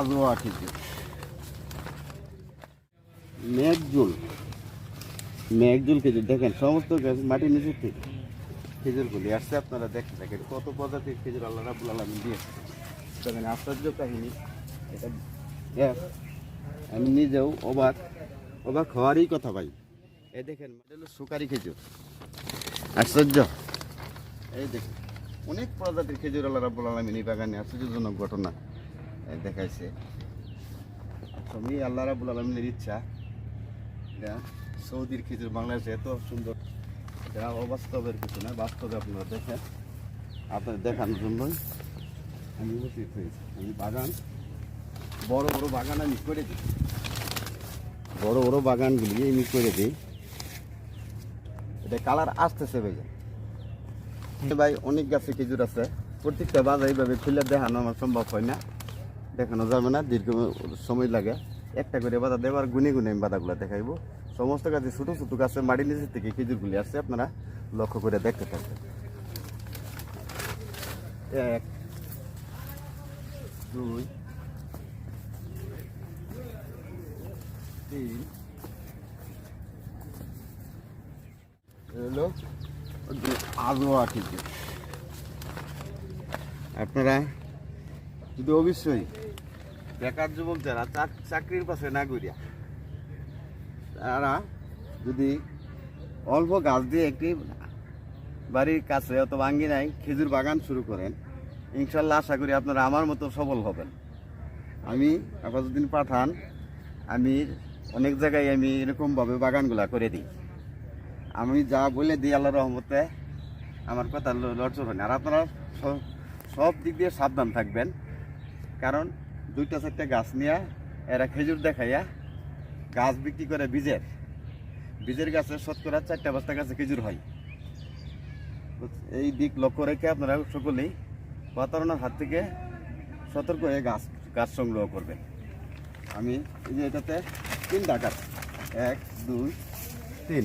আজোয়া খেজুর মেঘজুল। মেঘজুল খেজুর। দেখেন সমস্ত গাছ মাটির নিচে থেকে। খেজুরগুলি আসছে আপনারা দেখতে থাকেন কত প্রজাতির খেজুর আল্লাহ রাবুল আলমিন দিয়েছে। দেখেন আশ্চর্য কাহিনী। এটা আমি নিজেও অবাক অবাক হওয়ারই কথা ভাই। এই দেখেন এটা সুকারি খেজুর। আশ্চর্য। এই দেখেন অনেক প্রজাতির খেজুর আল্লাহ রাবুল আলমিন এই বাগানে আশ্চর্যজনক ঘটনা। দেখাইছে। সবই আল্লাহ রাবুল আলমিনের ইচ্ছা সৌদির খেজুর বাংলাদেশে এত সুন্দর, এটা অবাস্তবের কিছু না, বাস্তবে আপনারা দেখেন। আপনাদের দেখানোর জন্যই আমি উপস্থিত হয়েছি। আমি বাগান, বড় বড় বাগান আমি করে দিই। বড় বড় বাগানগুলি আমি করে দিই। এটা কালার আসতেছে ভাই। ভাই, অনেক গাছে খেজুর আছে। প্রত্যেকটা বাজার এইভাবে খুলে দেখানো আমার সম্ভব হয় না। দেখানো যাবে না, দীর্ঘ সময় লাগে। একটা করে বাধা দেওয়ার গুনে গুনে আমি বাধাগুলো দেখাইবো। সমস্ত গাছে ছোটো ছোটো গাছে মাটির নিচের থেকে খেজুরগুলি আসছে, আপনারা লক্ষ্য করে দেখতে থাকবেন। এক, দুই, তিন, হলো আপনারা যদি অবশ্যই বেকার যুবক যারা চাক- চাকরির পাশে না করিয়া তারা যদি অল্প গাছ দিয়ে একটি বাড়ির কাছে অথবা আঙ্গিনায় খেজুর বাগান শুরু করেন, ইনশাল্লাহ আশা করি আপনারা আমার মতো সবল হবেন। আমি আপাতদিন পাঠান, আমি অনেক জায়গায় আমি এরকমভাবে বাগানগুলা করে দিই। আমি যা বলে দিই আল্লাহ রহমতে, আমার কথা লড়চড় হয় আর আপনারা সব দিক দিয়ে সাবধান থাকবেন। কারণ দুইটা চারটা গাছ নিয়ে এরা খেজুর দেখাইয়া গাছ বিক্রি করে বীজের। বীজের গাছে শতকরা চারটা পাঁচটা গাছে খেজুর হয়। এই দিক লক্ষ্য রেখে আপনারা সকলেই প্রতারণার হাত থেকে সতর্ক হয়ে গাছ গাছ সংগ্রহ করবেন। আমি এই যে এটাতে তিনটা গাছ। এক, দুই, তিন।